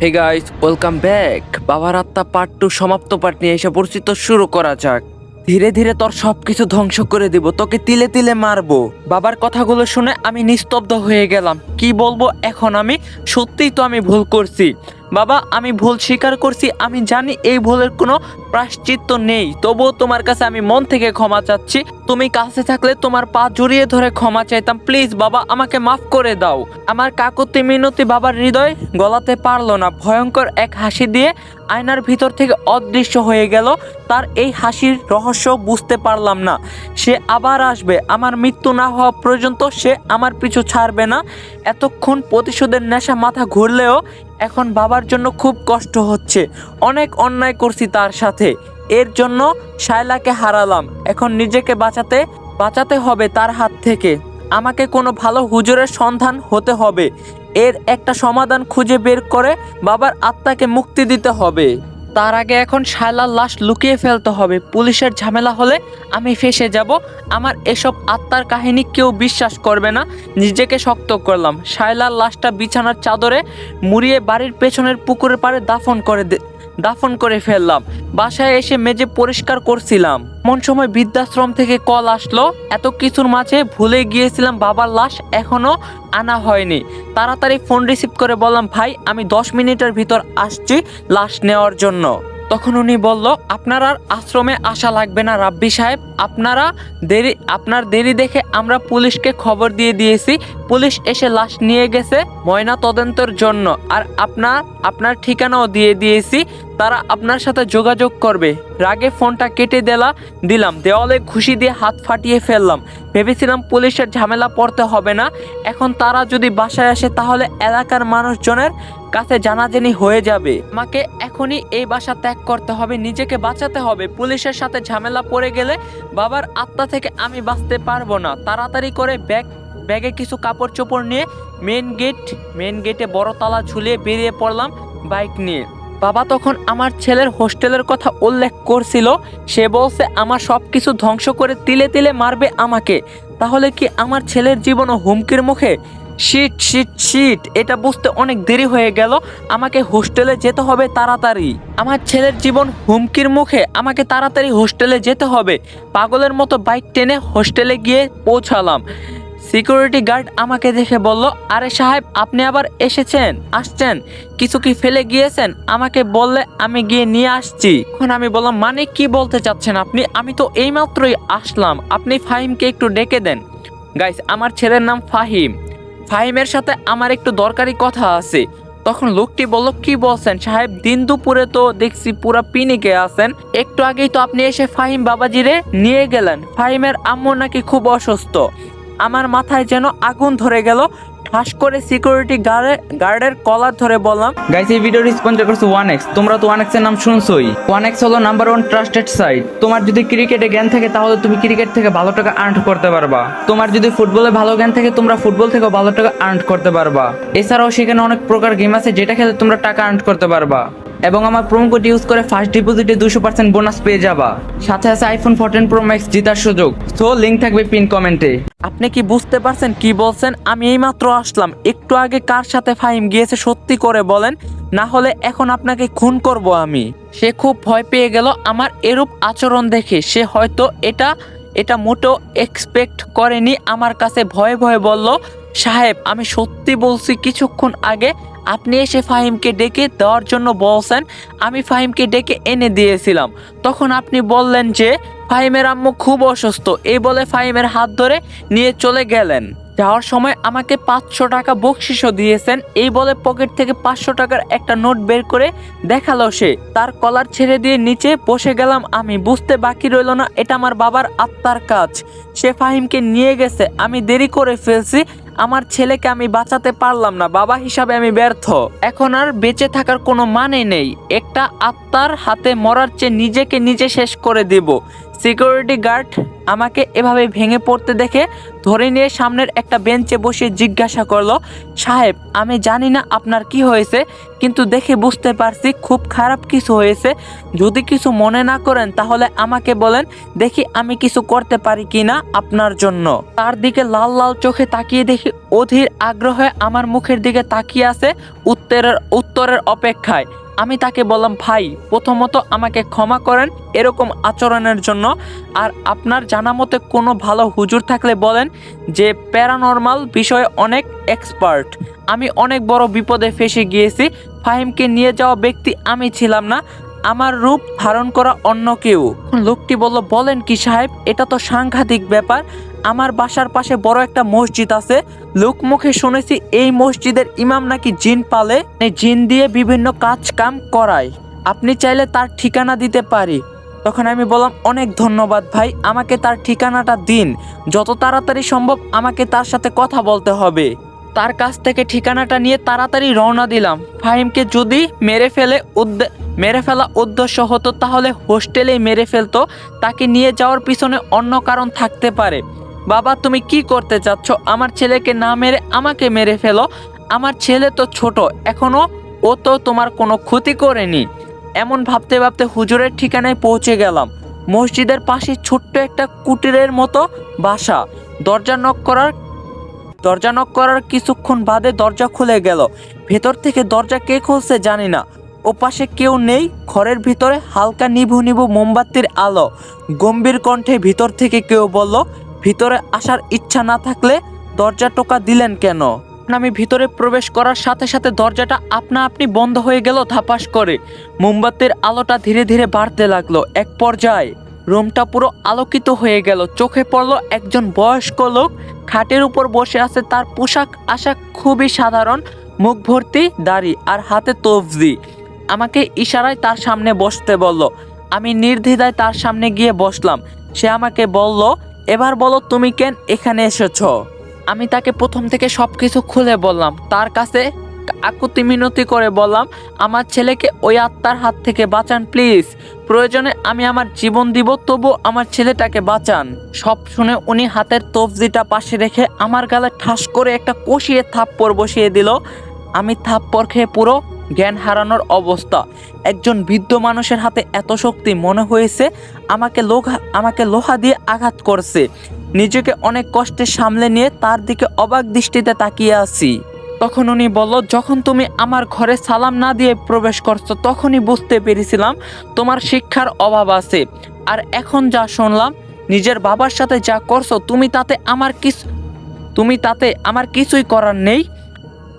Hey guys welcome back বাবার আত্মা part two সমাপ্ত পার্ট নিয়ে এসে পরিচিত, শুরু করা যাক। ধীরে ধীরে তোর সব কিছু ধ্বংস করে দিব, তোকে তিলে তিলে মারবো। বাবার কথাগুলো শুনে আমি নিস্তব্ধ হয়ে গেলাম। কি বলব এখন আমি? সত্যিই তো আমি ভুল করছি। বাবা, আমি ভুল স্বীকার করছি, আমি জানি এই ভুলের কোনো প্রাশ্চিত্য নেই। তবুও তোমার কাছে আমি মন থেকে ক্ষমা চাচ্ছি। তুমি কাছে থাকলে তোমার পা জড়িয়ে ধরে ক্ষমা চাইতাম। প্লিজ, বাবা, আমাকে মাফ করে দাও। আমার কাকুতি মিনতি বাবার হৃদয় গলাতে পারল না। ভয়ঙ্কর এক হাসি দিয়ে আয়নার ভিতর থেকে অদৃশ্য হয়ে গেল। তার এই হাসির রহস্য বুঝতে পারলাম না। সে আবার আসবে। আমার মৃত্যু না হওয়া পর্যন্ত সে আমার পিছু ছাড়বে না। এতক্ষণ প্রতিশোধের নেশা মাথা ঘুরলেও এখন বাবার জন্য খুব কষ্ট হচ্ছে। অনেক অন্যায় করছি তার সাথে। এর জন্য শায়লাকে হারালাম। এখন নিজেকে বাঁচাতে বাঁচাতে হবে তার হাত থেকে। আমাকে কোনো ভালো হুজুরের সন্ধান হতে হবে। এর একটা সমাধান খুঁজে বের করে বাবার আত্মাকে মুক্তি দিতে হবে। তার আগে এখন শায়লার লাশ লুকিয়ে ফেলতে হবে। পুলিশের ঝামেলা হলে আমি ফেসে যাব। আমার এসব আত্মার কাহিনী কেউ বিশ্বাস করবে না। নিজেকে শক্ত করলাম। শায়লার লাশটা বিছানার চাদরে মুড়িয়ে বাড়ির পেছনের পুকুরের পাড়ে দাফন করে দাফন করে ফেললাম। বাসায় এসে মেজে পরিষ্কার করছিলাম। এমন সময় বৃদ্ধাশ্রম থেকে কল আসলো। এত কিছুর মাঝে ভুলে গিয়েছিলাম বাবার লাশ এখনও আনা হয়নি। তাড়াতাড়ি ফোন রিসিভ করে বললাম, ভাই, আমি দশ মিনিটের ভিতর আসছি লাশ নেওয়ার জন্য। তখন উনি বলল, আপনার আর আশ্রমে আসা লাগবে না রাব্বি সাহেব। আপনারা দেরি, আপনার দেরি দেখে আমরা পুলিশকে খবর দিয়ে দিয়েছি। পুলিশ এসে লাশ নিয়ে গেছে ময়না তদন্তের জন্য। আর আপনার আপনার ঠিকানাও দিয়ে দিয়েছি। তারা আপনার সাথে যোগাযোগ করবে। রাগে ফোনটা কেটে দেলা দিলাম। দেওয়ালে খুশি দিয়ে হাত ফাটিয়ে ফেললাম। ভেবেছিলাম পুলিশের ঝামেলা পড়তে হবে না। এখন তারা যদি বাসায় আসে তাহলে এলাকার মানুষজনের কাছে জানাজানি হয়ে যাবে। আমাকে এখনই এই বাসা ত্যাগ করতে হবে। নিজেকে বাঁচাতে হবে। পুলিশের সাথে ঝামেলা পড়ে গেলে বাবার আত্মা থেকে আমি বাঁচতে পারব না। তাড়াতাড়ি করে ব্যাগ ব্যাগে কিছু কাপড় চোপড় নিয়ে মেন গেট মেন গেটে বড় তালা ঝুলিয়ে বেরিয়ে পড়লাম বাইক নিয়ে। বাবা তখন আমার ছেলের হোস্টেলের কথা উল্লেখ করছিল। সে বলছে, আমার সব কিছু ধ্বংস করে তিলে তিলে মারবে আমাকে। তাহলে কি আমার ছেলের জীবনও হুমকির মুখে? শিট শিট শিট, এটা বুঝতে অনেক দেরি হয়ে গেল। আমাকে হোস্টেলে যেতে হবে তাড়াতাড়ি। আমার ছেলের জীবন হুমকির মুখে, আমাকে তাড়াতাড়ি হোস্টেলে যেতে হবে। পাগলের মতো বাইক টেনে হোস্টেলে গিয়ে পৌঁছালাম। সিকিউরিটি গার্ড আমাকে দেখে বলল, আরে সাহেব, আপনি আবার এসেছেন? আসছেন? কিছু কি ফেলে গিয়েছেন? আমাকে বললে আমি গিয়ে নিয়ে আসছি। এখন আমি বললাম মানে কি বলতে চাচ্ছেন আপনি? আমি তো এইমাত্রই আসলাম। আপনি ফাহিমকে একটু ডেকে দেন। গাইস আমার ছেলের নাম ফাহিম। ফাহিমের সাথে আমার একটু দরকারি কথা আছে। তখন লোকটি বলল, কি বলছেন সাহেব? দিন দুপুরে তো দেখছি পুরা পিনিকে আছেন। একটু আগেই তো আপনি এসে ফাহিম বাবাজিরে নিয়ে গেলেন। ফাহিমের আম্মু নাকি খুব অসুস্থ। আমার মাথায় যেন আগুন ধরে গেল। ঠাস করে সিকিউরিটি গার্ডে গার্ডের কলার ধরে বললাম গাইস এই ভিডিওটি স্পন্সর করছে ওয়ান এক্স তোমরা তো ওয়ান এক্সের নাম শুনছোই। ওয়ান এক্স হলো নাম্বার ওয়ান ট্রাস্টেড সাইট তোমার যদি ক্রিকেটে জ্ঞান থাকে, তাহলে তুমি ক্রিকেট থেকে ভালো টাকা আর্ন করতে পারবা। তোমার যদি ফুটবলে ভালো জ্ঞান থাকে, তোমরা ফুটবল থেকে ভালো টাকা আর্ন করতে পারবা। এছাড়াও সেখানে অনেক প্রকার গেম আছে, যেটা খেলে তোমরা টাকা আর্ন করতে পারবা। এবং আমার প্রোমো কোড ইউজ করে ফার্স্ট ডিপোজিটে দুশো পার্সেন্ট বোনাস পেয়ে যাবা। সাথে আছে আইফোন ফোরটিন প্রো ম্যাক্স জেতার সুযোগ। সো লিঙ্ক থাকবে পিন কমেন্টে আপনি কি বুঝতে পারছেন কি বলছেন? আমি এইমাত্র আসলাম। একটু আগে কার সাথে ফাহিম গিয়েছে সত্যি করে বলেন, না হলে এখন আপনাকে খুন করব আমি। সে খুব ভয় পেয়ে গেল আমার এরূপ আচরণ দেখে। সে হয়তো এটা এটা মোটেও এক্সপেক্ট করেনি, আমার কাছে ভয়ে ভয়ে বলল, সাহেব, আমি সত্যি বলছি, কিছুক্ষণ আগে আপনি এসে ফাহিমকে ডেকে দেওয়ার জন্য বলছেন, আমি ফাহিমকে ডেকে এনে দিয়েছিলাম। তখন আপনি বললেন যে, ফাহিমের আম্মু খুব অসুস্থ। এই বলে ফাহিমের হাত ধরে নিয়ে চলে গেলেন। যাওয়ার সময় আমাকে পাঁচশো টাকা বকশিসও দিয়েছেন। এই বলে পকেট থেকে পাঁচশো টাকার একটা নোট বের করে দেখাল সে। তার কলার ছেড়ে দিয়ে নিচে বসে গেলাম আমি। বুঝতে বাকি রইল না, এটা আমার বাবার আত্মার কাজ। সে ফাহিমকে নিয়ে গেছে। আমি দেরি করে ফেলছি আমার ছেলেকে আমি বাঁচাতে পারলাম না, বাবা হিসাবে আমি ব্যর্থ। এখন আর বেঁচে থাকার কোনো মানে নেই। একটা আত্মার হাতে মরার চেয়ে নিজেকে নিজে শেষ করে দেব। সিকিউরিটি গার্ড আমাকে এভাবে ভেঙে পড়তে দেখে ধরে নিয়ে সামনের একটা বেঞ্চে বসে জিজ্ঞাসা করল, সাহেব, আমি জানি না আপনার কি হয়েছে, কিন্তু দেখে বুঝতে পারছি খুব খারাপ কিছু হয়েছে। যদি কিছু মনে না করেন তাহলে আমাকে বলেন, দেখি আমি কিছু করতে পারি কি না আপনার জন্য। তার দিকে লাল লাল চোখে তাকিয়ে দেখি অধীর আগ্রহে আমার মুখের দিকে তাকিয়ে আছে উত্তরের উত্তরের অপেক্ষায়। আমি তাকে বললাম, ভাই, প্রথমত আমাকে ক্ষমা করেন এরকম আচরণের জন্য। আর আপনার জানা মতে কোনো ভালো হুজুর থাকলে বলেন যে, প্যারানর্মাল বিষয়ে অনেক এক্সপার্ট। আমি অনেক বড় বিপদে ফেসে গিয়েছি। ফাহিমকে নিয়ে যাওয়া ব্যক্তি আমি ছিলাম না। আমার রূপ ধারণ করা অন্য কেউ। লোকটি বলল, বলেন কি সাহেব, এটা তো সাংঘাতিক ব্যাপার। আমার বাসার পাশে বড় একটা মসজিদ আছে। লোক মুখে শুনেছি এই মসজিদের ইমাম নাকি জিন পালে জিন দিয়ে বিভিন্ন কাজ কাম করায়। আপনি চাইলে তার ঠিকানা দিতে পারি। তখন আমি বললাম, অনেক ধন্যবাদ ভাই, আমাকে তার ঠিকানাটা দিন। যত তাড়াতাড়ি সম্ভব আমাকে তার সাথে কথা বলতে হবে। তার কাছ থেকে ঠিকানাটা নিয়ে তাড়াতাড়ি রওনা দিলাম। ফাহিমকে যদি মেরে ফেলে মেরে ফেলা উদ্দেশ্য হতো, তাহলে হোস্টেলেই মেরে ফেলতো। তাকে নিয়ে যাওয়ার পিছনে অন্য কারণ থাকতে পারে। বাবা, তুমি কি করতে চাচ্ছ? আমার ছেলেকে না মেরে আমাকে মেরে ফেলো। আমার ছেলে তো ছোট, এখনও ও তো তোমার কোনো ক্ষতি করেনি। এমন ভাবতে ভাবতে হুজুরের ঠিকানায় পৌঁছে গেলাম। মসজিদের পাশে ছোট্ট একটা কুটিরের মতো বাসা। দরজা নক করার, দরজা নক করার কিছুক্ষণ বাদে দরজা খুলে গেল। ভেতর থেকে দরজা কে খুলছে জানি না। ও পাশে কেউ নেই, ঘরের ভিতরে হালকা নিভু নিভু মোমবাতির আলো। গম্ভীর কণ্ঠে ভিতর থেকে কেউ বলল ভিতরে আসার ইচ্ছা না থাকলে দরজা টোকা দিলেন কেন? আমি ভিতরে প্রবেশ করার সাথে সাথে দরজাটা আপনা আপনি বন্ধ হয়ে গেল, ধাপাস করে। মোমবাতির আলোটা ধীরে ধীরে বাড়তে লাগল, এক পর্যায়ে। রুমটা পুরো আলোকিত হয়ে গেল, চোখে পড়ল একজন বয়স্ক লোক। খাটের উপর বসে আছে তার পোশাক আশাক খুবই সাধারণ মুখ ভর্তি দাড়ি আর হাতে তফজি। আমাকে ইশারায় তার সামনে বসতে বলল। আমি নির্দ্বিধায় তার সামনে গিয়ে বসলাম। সে আমাকে বলল এবার বলো তুমি কেন এখানে এসেছ? আমি তাকে প্রথম থেকে সব কিছু খুলে বললাম। তার কাছে আকুতি মিনতি করে বললাম, আমার ছেলেকে ওই আত্মার হাত থেকে বাঁচান, প্লিজ। প্রয়োজনে আমি আমার জীবন দিব তবু আমার ছেলেটাকে বাঁচান। সব শুনে উনি হাতের তফজিটা পাশে রেখে আমার গালে ঠাস করে একটা কষিয়ে থাপ্পড় বসিয়ে দিল। আমি থাপ্পড় খেয়ে পুরো জ্ঞান হারানোর অবস্থা। একজন বৃদ্ধ মানুষের হাতে এত শক্তি মনে হয়েছে, আমাকে লোহা আমাকে লোহা দিয়ে আঘাত করছে। নিজেকে অনেক কষ্টে সামলে নিয়ে তার দিকে অবাক দৃষ্টিতে তাকিয়ে আছি। তখন উনি বলল, যখন তুমি আমার ঘরে সালাম না দিয়ে প্রবেশ করছ, তখনই বুঝতে পেরেছিলাম তোমার শিক্ষার অভাব আছে। আর এখন যা শুনলাম, নিজের বাবার সাথে যা করছ, তুমি তাতে আমার কিছু, তুমি তাতে আমার কিছুই করার নেই।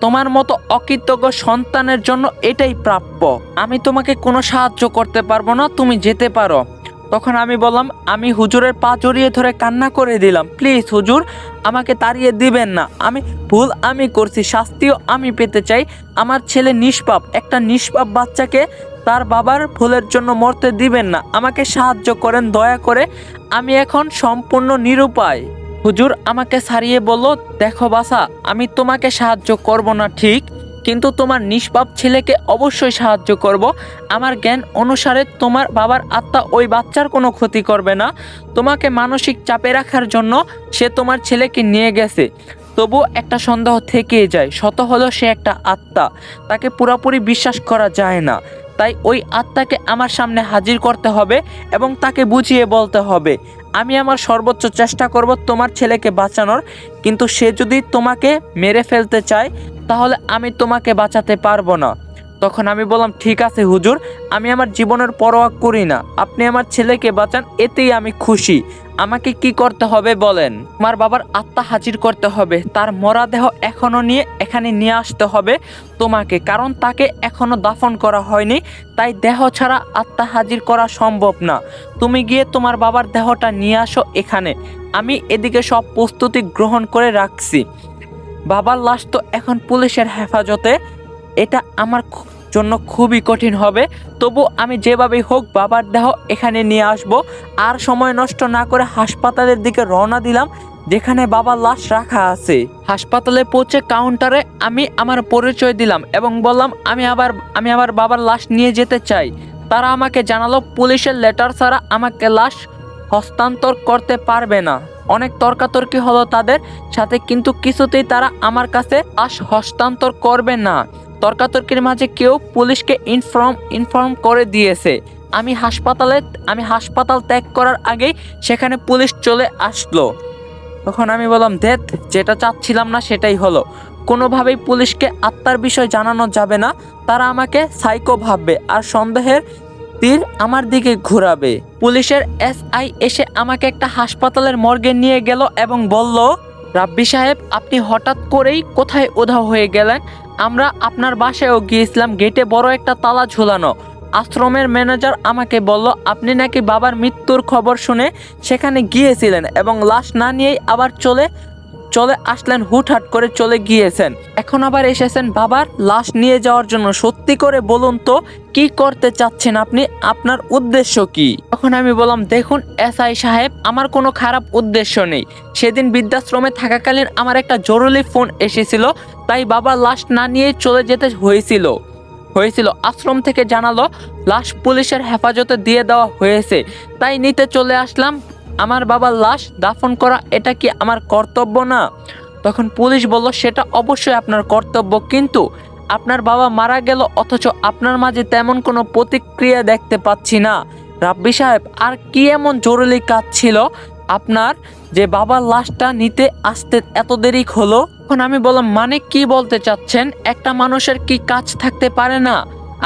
তোমার মতো অকৃতজ্ঞ সন্তানের জন্য এটাই প্রাপ্য। আমি তোমাকে কোনো সাহায্য করতে পারব না, তুমি যেতে পারো। তখন আমি বললাম, আমি হুজুরের পা জড়িয়ে ধরে কান্না করে দিলাম। প্লিজ হুজুর, আমাকে তাড়িয়ে দিবেন না। আমি ভুল আমি করছি, শাস্তিও আমি পেতে চাই। আমার ছেলে নিষ্পাপ, একটা নিষ্পাপ বাচ্চাকে তার বাবার ভুলের জন্য মরতে দিবেন না। আমাকে সাহায্য করেন, দয়া করে। আমি এখন সম্পূর্ণ নিরুপায়। হুজুর আমাকে সারিয়ে বলল, দেখো বাসা আমি তোমাকে সাহায্য করব না ঠিক, কিন্তু তোমার নিষ্পাপ ছেলেকে অবশ্যই সাহায্য করব। আমার জ্ঞান অনুসারে তোমার বাবার আত্মা ওই বাচ্চার কোনো ক্ষতি করবে না। তোমাকে মানসিক চাপে রাখার জন্য সে তোমার ছেলেকে নিয়ে গেছে। তবু একটা সন্দেহ থেকেই যায়, শত হলেও সে একটা আত্মা, তাকে পুরোপুরি বিশ্বাস করা যায় না। তাই ওই আত্মাকে আমার সামনে হাজির করতে হবে এবং তাকে বুঝিয়ে বলতে হবে। আমি আমার সর্বোচ্চ চেষ্টা করব তোমার ছেলেকে বাঁচানোর, কিন্তু সে যদি তোমাকে মেরে ফেলতে চায়, তাহলে আমি তোমাকে বাঁচাতে পারব না। তখন আমি বললাম, ঠিক আছে হুজুর, আমি আমার জীবনের পরোয়া করি না। আপনি আমার ছেলেকে বাঁচান, এতেই আমি খুশি। আমাকে কি করতে হবে বলেন? আমার বাবার আত্মা হাজির করতে হবে। তার মরা দেহ এখনও নিয়ে, এখানে নিয়ে আসতে হবে তোমাকে। কারণ তাকে এখনও দাফন করা হয়নি, তাই দেহ ছাড়া আত্মা হাজির করা সম্ভব না। তুমি গিয়ে তোমার বাবার দেহটা নিয়ে আসো এখানে। আমি এদিকে সব প্রস্তুতি গ্রহণ করে রাখছি। বাবার লাশ তো এখন পুলিশের হেফাজতে। এটা আমার খু- জন্য খুবই কঠিন হবে। তবু আমি যেভাবেই হোক বাবার দেহ এখানে নিয়ে আসব, আর সময় নষ্ট না করে হাসপাতালের দিকে রওনা দিলাম, যেখানে বাবার লাশ রাখা আছে। হাসপাতালে পৌঁছে কাউন্টারে আমি আমার পরিচয় দিলাম এবং বললাম, আমি আবার, আমি আমার বাবার লাশ নিয়ে যেতে চাই। তারা আমাকে জানালো, পুলিশের লেটার ছাড়া আমাকে লাশ হস্তান্তর করতে পারবে না। অনেক তর্কাতর্কি হলো তাদের, সাথে কিন্তু কিছুতেই তারা আমার কাছে লাশ হস্তান্তর করবে না। তর্কাতর্কির মাঝে কেউ পুলিশকে ইনফর্ম ইনফর্ম করে দিয়েছে। আমি হাসপাতালে, আমি হাসপাতাল ত্যাগ করার আগেই সেখানে পুলিশ চলে আসলো। তখন আমি বললাম, দেখ, যেটা চাচ্ছিলাম না সেটাই হলো। কোনোভাবেই পুলিশকে আত্মার বিষয় জানানো যাবে না। তারা আমাকে সাইকো ভাববে আর সন্দেহের তীর আমার দিকে ঘোরাবে। পুলিশের এসআই এসে আমাকে একটা হাসপাতালের মর্গে নিয়ে গেল এবং বলল, রাব্বি সাহেব, আপনি হঠাৎ করেই কোথায় উধাও হয়ে গেলেন? আমরা আপনার বাসায়ও গিয়েছিলাম গেটে বড় একটা তালা ঝোলানো। আশ্রমের ম্যানেজার আমাকে বলল, আপনি নাকি বাবার মৃত্যুর খবর শুনে সেখানে গিয়েছিলেন এবং লাশ না নিয়েই আবার চলে চলে আসলেন, হুটহাট করে চলে গিয়েছেন। এখন আবার এসেছেন বাবার লাশ নিয়ে যাওয়ার জন্য। সত্যি করে বলুন তো, কি করতে চাচ্ছেন আপনি? আপনার উদ্দেশ্য কি? তখন আমি বললাম, দেখুন এসআই সাহেব, আমার কোনো খারাপ উদ্দেশ্য নেই। সেদিন বৃদ্ধাশ্রমে থাকাকালীন আমার একটা জরুরি ফোন এসেছিল, তাই বাবার লাশ না নিয়ে চলে যেতে হয়েছিল। হয়েছিল। আশ্রম থেকে জানালো, লাশ পুলিশের হেফাজতে দিয়ে দেওয়া হয়েছে। তাই নিতে চলে আসলাম আমার বাবার লাশ দাফন করা, এটা কি আমার কর্তব্য না? তখন পুলিশ বলল, সেটা অবশ্যই আপনার কর্তব্য, কিন্তু আপনার বাবা মারা গেল, অথচ আপনার মাঝে তেমন কোনো প্রতিক্রিয়া দেখতে পাচ্ছি না। রাব্বি সাহেব, আর কি এমন জরুরি কাজ ছিল আপনার যে বাবার লাশটা নিতে আসতে এত দেরি হলো? তখন আমি বললাম মানে কি বলতে চাচ্ছেন? একটা মানুষের কি কাজ থাকতে পারে না?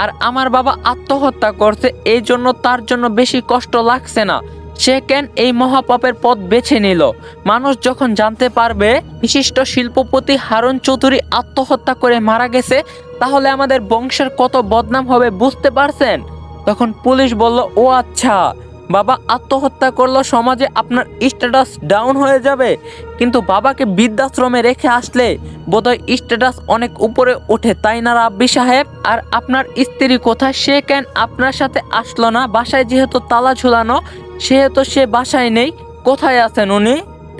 আর আমার বাবা আত্মহত্যা করছে, এই জন্য তার জন্য বেশি কষ্ট লাগছে না। সে কেন এই মহাপাপের পথ বেছে নিল? মানুষ যখন জানতে পারবে, বিশিষ্ট শিল্পপতি হারুন চৌধুরী আত্মহত্যা করে মারা গেছে, তাহলে আমাদের বংশের কত বদনাম হবে বুঝতে পারছেন? তখন পুলিশ বলল, ও আচ্ছা বাবা আত্মহত্যা করল, সমাজে আপনার স্ট্যাটাস ডাউন হয়ে যাবে। কিন্তু বাবাকে বৃদ্ধাশ্রমে রেখে আসলে বোধহয় স্ট্যাটাস অনেক উপরে ওঠে, তাই না রাব্বি সাহেব? আর আপনার স্ত্রী কোথায়? সে কেন আপনার সাথে আসলো না? বাসায় যেহেতু তালা ঝুলানো সেহেতু সে বাসায় নেই, কোথায় আছেন উনি?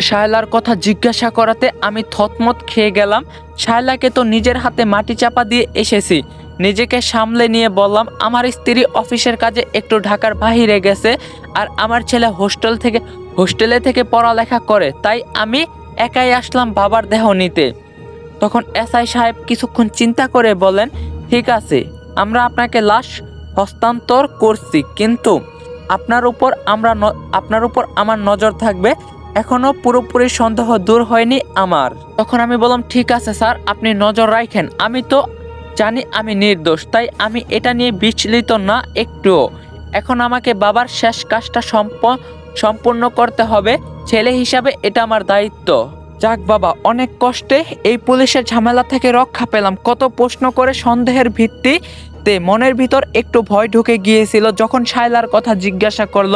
শায়লার কথা জিজ্ঞাসা করাতে আমি থতমত খেয়ে গেলাম। শায়লাকে তো নিজের হাতে মাটি চাপা দিয়ে এসেছি। নিজেকে সামলে নিয়ে বললাম, আমার স্ত্রী অফিসের কাজে একটু ঢাকার বাহিরে গেছে আর আমার ছেলে হোস্টেল থেকে, হোস্টেলে থেকে পড়ালেখা করে, তাই আমি একাই আসলাম বাবার দেহ নিতে। তখন এসআই সাহেব কিছুক্ষণ চিন্তা করে বলেন, ঠিক আছে, আমরা আপনাকে লাশ হস্তান্তর করছি, কিন্তু আপনার উপর আমরা আপনার উপর আমার নজর থাকবে। এখনও পুরোপুরি সন্দেহ দূর হয়নি আমার। তখন আমি বললাম, ঠিক আছে স্যার, আপনি নজর রাখেন। আমি তো জানি আমি নির্দোষ, তাই আমি এটা নিয়ে বিচলিত না একটুও এখন আমাকে বাবার শেষ কাজটা সম্প সম্পূর্ণ করতে হবে। ছেলে হিসাবে এটা আমার দায়িত্ব। যাক বাবা, অনেক কষ্টে এই পুলিশের ঝামেলা থেকে রক্ষা পেলাম। কত প্রশ্ন করে সন্দেহের ভিত্তিতে মনের ভিতর একটু ভয় ঢুকে গিয়েছিল যখন শায়লার কথা জিজ্ঞাসা করল।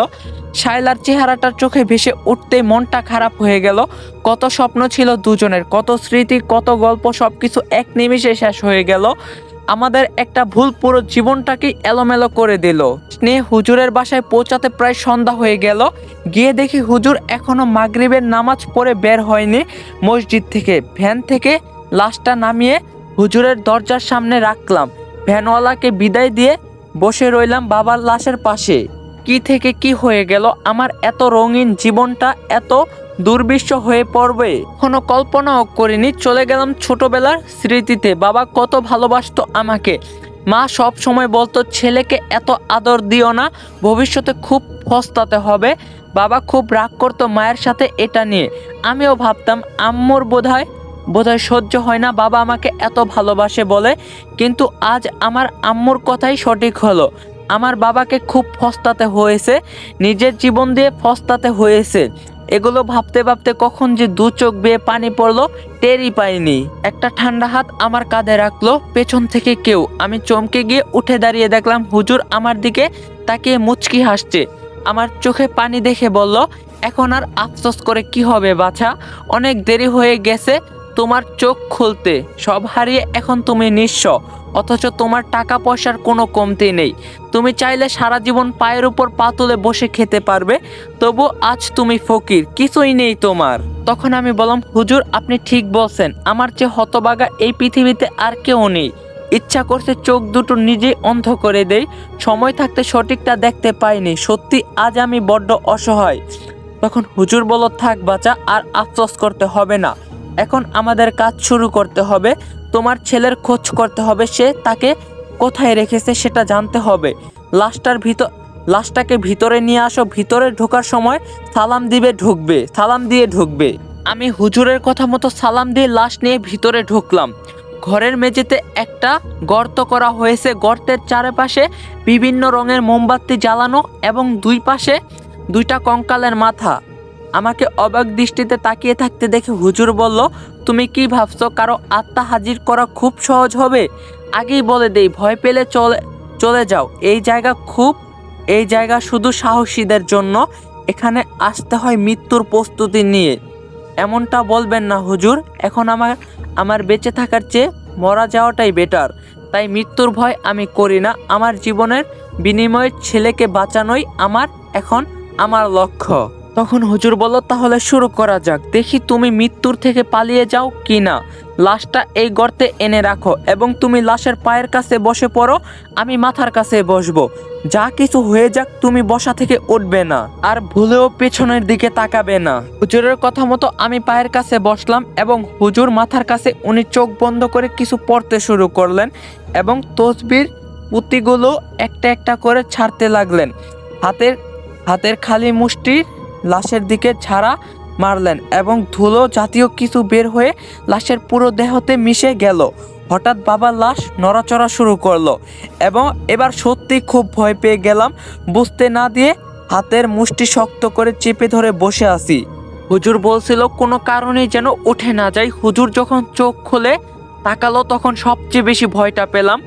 শায়লার চেহারাটার চোখে ভেসে উঠতে মনটা খারাপ হয়ে গেল। কত স্বপ্ন ছিল দুজনের, কত স্মৃতি, কত গল্প সব কিছু এক নিমিষে শেষ হয়ে গেল। আমাদের একটা ভুল পুরো জীবনটাকেই এলোমেলো করে দিল। স্নেহ হুজুরের বাসায় পৌঁছাতে প্রায় সন্ধ্যা হয়ে গেল। গিয়ে দেখি হুজুর এখনও মাগরিবের নামাজ পড়ে বের হয়নি মসজিদ থেকে। ভ্যান থেকে লাশটা নামিয়ে হুজুরের দরজার সামনে রাখলাম। ভ্যানওয়ালাকে বিদায় দিয়ে বসে রইলাম বাবার লাশের পাশে। কি থেকে কি হয়ে গেল? আমার এত রঙিন জীবনটা, এত দুর্বিশ্ব হয়ে পড়বে। কোনো কল্পনাও করিনি, চলে গেলাম ছোটবেলার স্মৃতিতে। বাবা কত ভালোবাসতো আমাকে। মা সব সময় বলতো, ছেলেকে এত আদর দিও না, ভবিষ্যতে খুব ফস্তাতে হবে। বাবা খুব রাগ করতো মায়ের সাথে এটা নিয়ে। আমিও ভাবতাম, আম্মুর বোধহয় বোধহয় সহ্য হয় না, বাবা আমাকে এত ভালোবাসে বলে। কিন্তু আজ আমার আম্মুর কথাই সঠিক হলো। আমার বাবাকে খুব ফস্তাতে হয়েছে, নিজের জীবন দিয়ে ফস্তাতে হয়েছে। এগুলো ভাবতে ভাবতে কখন যে দু চোখ বেয়ে পানি পড়ল, টেরই পাইনি। একটা ঠান্ডা হাত আমার কাঁধে রাখল, পেছন থেকে কেউ। আমি চমকে গিয়ে উঠে দাঁড়িয়ে দেখলাম হুজুর আমার দিকে তাকে মুচকি হাসছে। আমার চোখে পানি দেখে বলল, এখন আর আফসোস করে কি হবে বাছা? অনেক দেরি হয়ে গেছে তোমার চোখ খুলতে। সব হারিয়ে এখন তুমি নিঃস্ব। অথচ তোমার টাকা পয়সার কোনো কমতি নেই। তুমি চাইলে সারা জীবন পায়ের উপর পা তুলে বসে খেতে পারবে। তবু আজ তুমি ফকির, কিছুই নেই তোমার। তখন আমি বললাম, হুজুর, আপনি ঠিক বলছেন। আমার চেয়ে হতবাগা এই পৃথিবীতে আর কেউ নেই। ইচ্ছা করছে চোখ দুটো নিজেই অন্ধ করে দেই। সময় থাকতে সঠিকটা দেখতে পাইনি। সত্যি আজ আমি বড্ড অসহায়। তখন হুজুর বলল, থাক বাচ্চা আর আফসোস করতে হবে না। এখন আমাদের কাজ শুরু করতে হবে। তোমার ছেলের খোঁজ করতে হবে, সে তাকে কোথায় রেখেছে সেটা জানতে হবে। লাশটার ভিতর লাশটাকে ভিতরে নিয়ে আসো, ভিতরে ঢোকার সময় সালাম দিবে, ঢুকবে, সালাম দিয়ে ঢুকবে। আমি হুজুরের কথা মতো সালাম দিয়ে লাশ নিয়ে ভিতরে ঢুকলাম। ঘরের মেঝেতে একটা গর্ত করা হয়েছে। গর্তের চারপাশে বিভিন্ন রঙের মোমবাতি জ্বালানো এবং দুই পাশে দুইটা কঙ্কালের মাথা। আমাকে অবাক দৃষ্টিতে তাকিয়ে থাকতে দেখে হুজুর বলল, তুমি কি ভাবছ কারও আত্মা হাজির করা খুব সহজ হবে? আগেই বলে দেই, ভয় পেলে চলে চলে যাও। এই জায়গা খুব, এই জায়গা শুধু সাহসীদের জন্য। এখানে আসতে হয় মৃত্যুর প্রস্তুতি নিয়ে। এমনটা বলবেন না হুজুর। এখন আমার আমার বেঁচে থাকার চেয়ে মরা যাওয়াটাই বেটার। তাই মৃত্যুর ভয় আমি করি না। আমার জীবনের বিনিময়ে ছেলেকে বাঁচানোই আমার, এখন আমার লক্ষ্য। তখন হুজুর বলল, তাহলে শুরু করা যাক। দেখি তুমি মৃত্যুর থেকে পালিয়ে যাও কি না। লাশটা এই গর্তে এনে রাখো এবং তুমি লাশের পায়ের কাছে বসে পড়ো, আমি মাথার কাছে বসবো। যা কিছু হয়ে যাক, তুমি বসা থেকে উঠবে না আর ভুলেও পেছনের দিকে তাকাবে না। হুজুরের কথা মতো আমি পায়ের কাছে বসলাম এবং হুজুর মাথার কাছে উনি চোখ বন্ধ করে কিছু পড়তে শুরু করলেন এবং তসবির পুঁতিগুলো একটা একটা করে ছাড়তে লাগলেন। হাতের হাতের খালি মুষ্টি লাশের দিকে ছাড়া মারলেন এবং ধুলো জাতীয় কিছু বের হয়ে লাশের পুরো দেহতে মিশে গেল। হঠাৎ বাবার লাশ নড়াচড়া শুরু করল এবং এবার সত্যি খুব ভয় পেয়ে গেলাম। বুঝতে না দিয়ে হাতের মুষ্টি শক্ত করে চেপে ধরে বসে আছি। হুজুর বলছিল, কোনো কারণেই যেন উঠে না যায় হুজুর যখন চোখ খুলে তাকালো, তখন সবচেয়ে বেশি ভয়টা পেলাম।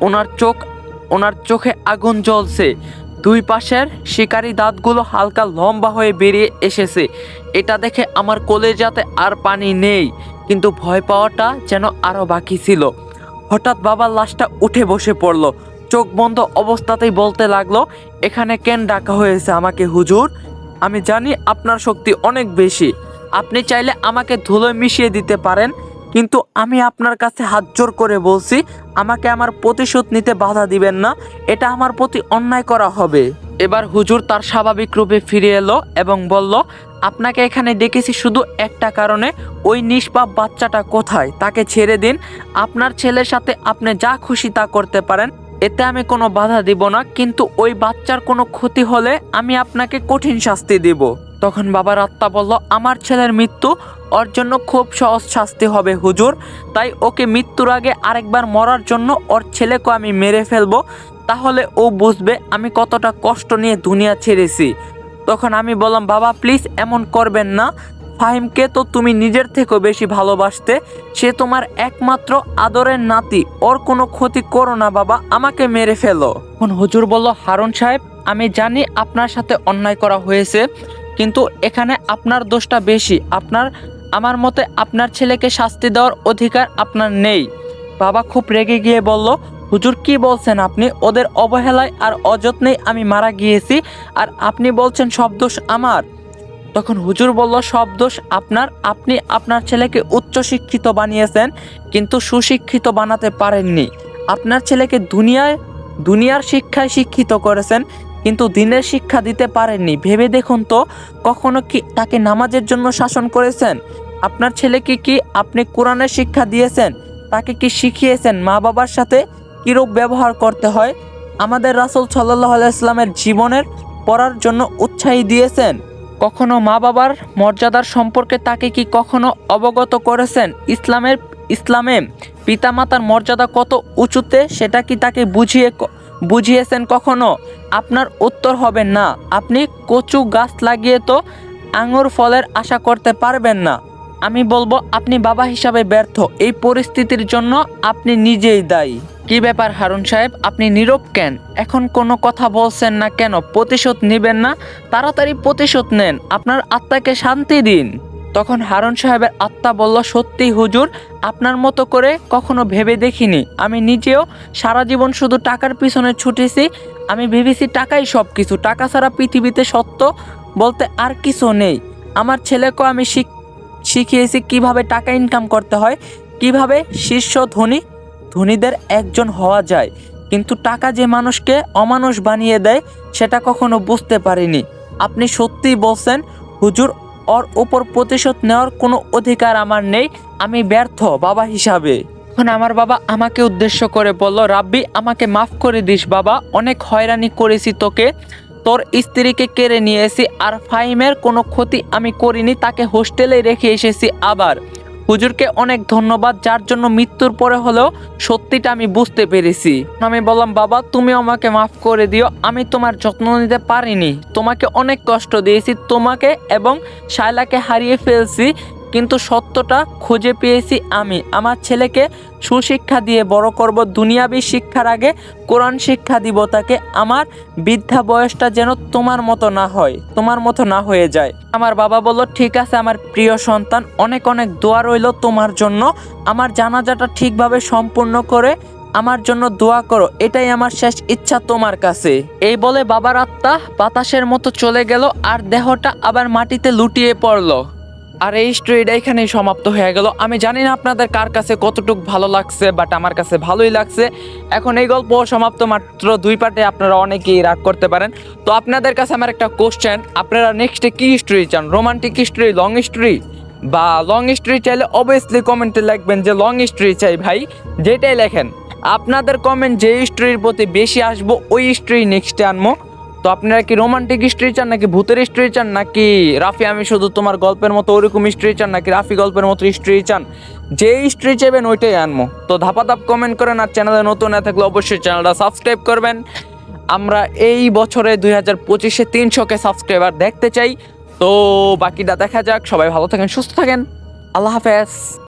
ওনার চোখ, ওনার চোখে আগুন জ্বলছে। দুই পাশের শিকারি দাঁতগুলো হালকা লম্বা হয়ে বেরিয়ে এসেছে। এটা দেখে আমার কলেজাতে আর পানি নেই, কিন্তু ভয় পাওয়াটা যেন আরও বাকি ছিল। হঠাৎ বাবার লাশটা উঠে বসে পড়ল। চোখ বন্ধ অবস্থাতেই বলতে লাগল, এখানে কেন ডাকা হয়েছে আমাকে, হুজুর? আমি জানি আপনার শক্তি অনেক বেশি। আপনি চাইলে আমাকে ধুলোয় মিশিয়ে দিতে পারেন কিন্তু আমি আপনার কাছে হাত জোর করে বলছি, আমাকে আমার প্রতিশোধ নিতে বাধা দিবেন না, এটা আমার প্রতি অন্যায় করা হবে। এবার হুজুর তার স্বাভাবিক রূপে ফিরে এলো এবং বলল, আপনাকে এখানে ডেকেছি শুধু একটা কারণে, ওই নিষ্পাপ বাচ্চাটা কোথায়? তাকে ছেড়ে দিন। আপনার ছেলের সাথে আপনি যা খুশি তা করতে পারেন। এতে আমি কোনো বাধা দিব না, কিন্তু ওই বাচ্চার কোনো ক্ষতি হলে আমি আপনাকে কঠিন শাস্তি দিব। তখন বাবার আত্মা বলল, আমার ছেলের মৃত্যু ওর জন্য খুব সহজ শাস্তি হবে, হুজুর। তাই ওকে মৃত্যুর আগে আরেকবার মরার জন্য ওর ছেলেকে আমি মেরে ফেলব। তাহলে ও বুঝবে আমি কতটা কষ্ট নিয়ে দুনিয়া ছেড়েছি। তখন আমি বললাম, বাবা প্লিজ এমন করবেন না। ফাহিমকে তো তুমি নিজের থেকেও বেশি ভালোবাসতে। সে তোমার একমাত্র আদরের নাতি। ওর কোনো ক্ষতি করো না বাবা, আমাকে মেরে ফেলো। তখন হুজুর বলল, হারুন সাহেব, আমি জানি আপনার সাথে অন্যায় করা হয়েছে, কিন্তু এখানে আপনার দোষটা বেশি। আপনার আমার মতে আপনার ছেলেকে শাস্তি দেওয়ার অধিকার আপনার নেই। বাবা খুব রেগে গিয়ে বলল, হুজুর, কি বলছেন আপনি? ওদের অবহেলায় আর অযত্নেই আমি মারা গিয়েছি আর আপনি বলছেন সব দোষ আমার। তখন হুজুর বলল, সব দোষ আপনার। আপনি আপনার ছেলেকে উচ্চ শিক্ষিত বানিয়েছেন, কিন্তু সুশিক্ষিত বানাতে পারেননি। আপনার ছেলেকে দুনিয়ায়, দুনিয়ার শিক্ষায় শিক্ষিত করেছেন, কিন্তু দিনের শিক্ষা দিতে পারেননি। ভেবে দেখুন তো, কখনো কি তাকে নামাজের জন্য শাসন করেছেন? আপনার ছেলেকে কি আপনি কোরআনের শিক্ষা দিয়েছেন? তাকে কি শিখিয়েছেন? মা বাবার সাথে কীরূপ ব্যবহার করতে হয়? আমাদের রাসুল সাল্লাহ আলাইসলামের জীবনের পড়ার জন্য উৎসাহী দিয়েছেন। কখনো মা বাবার মর্যাদার সম্পর্কে তাকে কি কখনো অবগত করেছেন? ইসলামের, ইসলামে পিতামাতার মর্যাদা কত উঁচুতে সেটা কি তাকে বুঝিয়ে বুঝিয়েছেন কখনো? আপনার উত্তর হবে না। আপনি কচু গাছ লাগিয়ে তো আঙুর ফলের আশা করতে পারবেন না। আমি বলব, আপনি বাবা হিসাবে ব্যর্থ। এই পরিস্থিতির জন্য আপনি নিজেই দায়ী। কি ব্যাপার, হারুন সাহেব? আপনি নীরব কেন? এখন কোনো কথা বলছেন না কেন? প্রতিশোধ নেবেন না? তাড়াতাড়ি প্রতিশোধ নেন। আপনার আত্মাকে শান্তি দিন। তখন হারুন সাহেবের আত্মা বলল, সত্যি হুজুর, আপনার মতো করে কখনো ভেবে দেখিনি। আমি নিজেও সারা জীবন শুধু টাকার পিছনে ছুটেছি। আমি ভেবেছি টাকাই সব কিছু টাকা ছাড়া পৃথিবীতে সত্য বলতে আর কিছু নেই। আমার ছেলেকেও আমি শিখ শিখিয়েছি কীভাবে টাকা ইনকাম করতে হয়, কীভাবে শীর্ষ ধনী, ধনীদের একজন হওয়া যায়। কিন্তু টাকা যে মানুষকে অমানুষ বানিয়ে দেয়, সেটা কখনো বুঝতে পারিনি। আপনি সত্যিই বলছেন, হুজুর, ওর উপর প্রতিশোধ নেওয়ার কোনো অধিকার আমার নেই, আমি ব্যর্থ বাবা হিসাবে। এখন আমার বাবা আমাকে উদ্দেশ্য করে বলল, রাব্বি, আমাকে মাফ করে দিস বাবা, অনেক হয়রানি করেছি তোকে। তোর স্ত্রীকে কেড়ে নিয়ে এসেছি আর ফাইমের কোনো ক্ষতি আমি করিনি, তাকে হোস্টেলে রেখে এসেছি আবার। হুজুরকে অনেক ধন্যবাদ, যার জন্য মৃত্যুর পরে হলেও সত্যিটা আমি বুঝতে পেরেছি। আমি বললাম, বাবা, তুমি আমাকে মাফ করে দিও, আমি তোমার যত্ন নিতে পারিনি। তোমাকে অনেক কষ্ট দিয়েছি, তোমাকে এবং শায়লাকে হারিয়ে ফেলছি কিন্তু সত্যটা খুঁজে পেয়েছি আমি। আমার ছেলেকে সুশিক্ষা দিয়ে বড় করব, দুনিয়াবি শিক্ষার আগে কোরআন শিক্ষা দিব, তাকে আমার বৃদ্ধা বয়সটা যেন তোমার মতো না হয়, তোমার মতো না হয়ে যায়। আমার বাবা বলল, ঠিক আছে, আমার প্রিয় সন্তান, অনেক অনেক দোয়া রইল তোমার জন্য। আমার জানাজাটা ঠিকভাবে সম্পূর্ণ করে আমার জন্য দোয়া করো, এটাই আমার শেষ ইচ্ছা তোমার কাছে। এই বলে বাবার আত্মা বাতাসের মতো চলে গেল, আর দেহটা আবার মাটিতে লুটিয়ে পড়ল। আর এই স্টোরিটা এখানেই সমাপ্ত হয়ে গেল। আমি জানি না আপনাদের কার কাছে কতটুকু ভালো লাগছে বাট আমার কাছে ভালোই লাগছে। এখন এই গল্প সমাপ্ত মাত্র দুই পার্টে আপনারা অনেকেই রাগ করতে পারেন। তো আপনাদের কাছে আমার একটা কোশ্চেন আপনারা নেক্সটে কী স্টোরি চান? রোমান্টিক স্টোরি লং স্টোরি বা লং স্টোরি চাইলে অবভিয়াসলি কমেন্টে লিখবেন যে লং স্টোরি চাই ভাই, যেটাই লেখেন। আপনাদের কমেন্ট যে স্টোরির প্রতি বেশি আসব, ওই স্টোরি নেক্সটে আনব। তো আপনারা কি রোমান্টিক স্টোরি চান নাকি ভূতের স্টোরি চান নাকি রাফি, আমি শুধু তোমার গল্পের মতো ওরকম স্টোরি চান নাকি রাফি গল্পের মতো স্টোরি চান? যে স্টোরি চাইবেন ওইটাই আনব তো ধাপা ধাপ কমেন্ট করেন আর চ্যানেলে নতুন না থাকলে অবশ্যই চ্যানেলটা সাবস্ক্রাইব করবেন। আমরা এই বছরে দুই হাজার পঁচিশে তিনশোকে সাবস্ক্রাইবার দেখতে চাই। তো বাকিটা দেখা যাক। সবাই ভালো থাকেন, সুস্থ থাকেন। আল্লাহ হাফেজ।